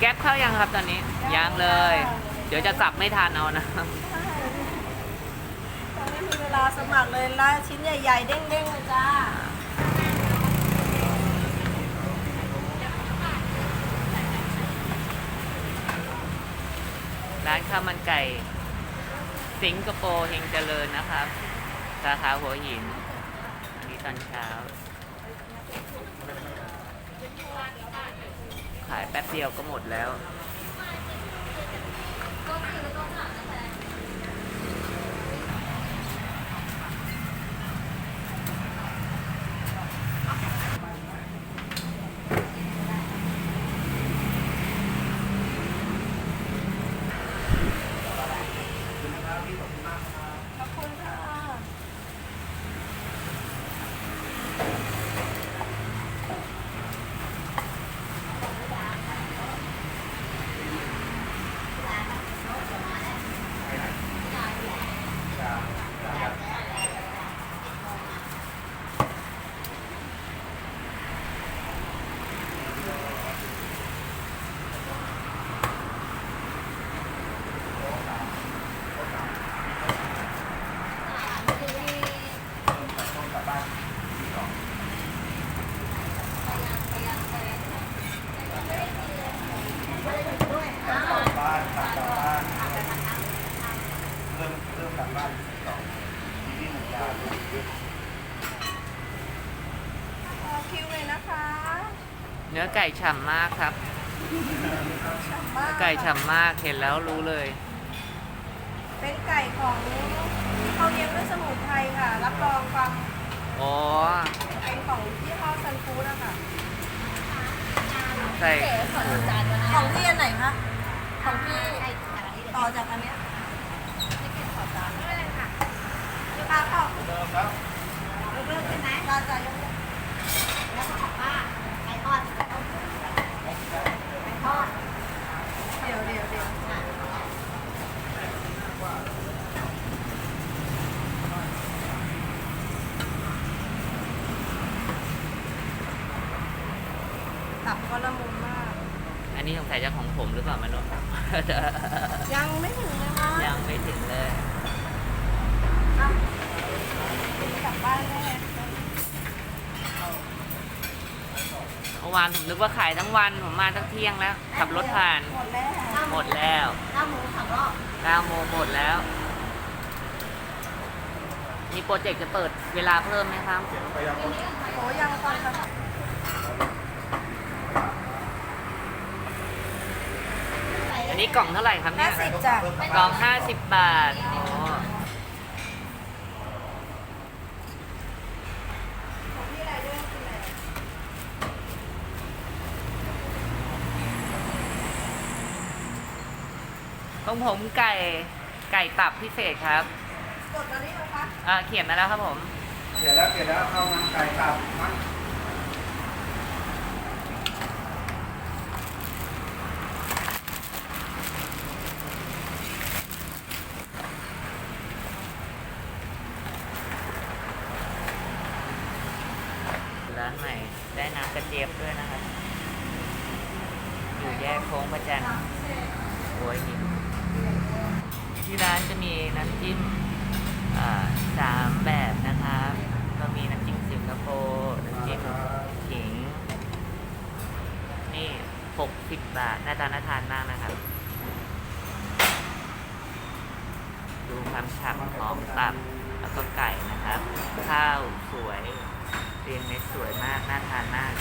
แก๊ปเข้ายังครับตอนนี้ ยังเลย เดี๋ยวจะสับไม่ทันเอานะ ตอนนี้มีเวลาสมัครเลยละชิ้นใหญ่ ๆ เด้งๆเลยจ้าร้านข้าวมันไก่ สิงคโปร์เฮงเจริญนะครับ สาขาหัวหิน อันนี้ตอนเช้า ขายแป๊บเดียวก็หมดแล้ว ขอบคุณค่ะ บ้านกลับบ้านเริ่มเริ่มกลับบ้านสองทีนี้หนึ่งยาลูก รอคิวเลยนะคะ เนื้อไก่ฉ่ำมากครับฉ่ำมาเนื้อกไก่ฉ่ำมากเห็นแล้วรู้เลย เป็นไก่ของที่เขาเลี้ยงด้วยสมุนไพรค่ะ รับรองความอ๋อ เป็นของที่ห้อซันฟูดอะค่ะใส่ของพี่อันไหนคะ ของพี่ต่อจากอันเนี้ยค่ะต่อ เริ่มแล้ว เริ่มเป็นไหมราจายกเลิกแล้วก็ของป้าไก่ทอดไก่ทอดไก่ทอด เดี๋ยวเดี๋ยวเดี๋ยวตับก็ละมุนมาก อั นนี้สงสัยจะของผมหรือเปล่ามนุษย์ยังไม่ถึงเลยคะยังไม่ถึงเลยอะกินกลับบ้านแน่เมื่อวานผมนึกว่าขายทั้งวันผมมาตั้งเที่ยงแล้ว ขับรถผ่าน หมดแล้วหมดแล้วข้าวหมูสองรอบ9โมงหมดแล้ว มีโปรเจกต์จะเปิดเวลาเพิ่มไหมครับไปยังโหยังตอนค่ะ อั นนี้กล่องเท่าไหร่ครับห้าเนี่ยสิบจ้ะกล่อง50บาทอ๋อของผมไก่ไก่ตับพิเศษครับกดมานี่นะคะอ่าเขียนมาแล้วครับผม เดี๋ยวแล้วเดี๋ยวแล้วเข้ามันไก่ตับมัน ร้านใหม่ ได้น้ำ กระเจี๊ยบด้วยนะครับอยู่แยกโค้งประจันทร์หัวหินที่ร้านจะมีน้ำจิ้มสามแบบนะครับก็มีน้ำจิ้มสิงคโปร์น้ำจิ้มขิง นี่ 60 บาทน้าตาน่าทานมากนะครับ ดูความฉ่ำของตับแล้วก็ไก่นะครับ ข้าวสวย เรียงเม็ดสวยมาก น่าทานมาก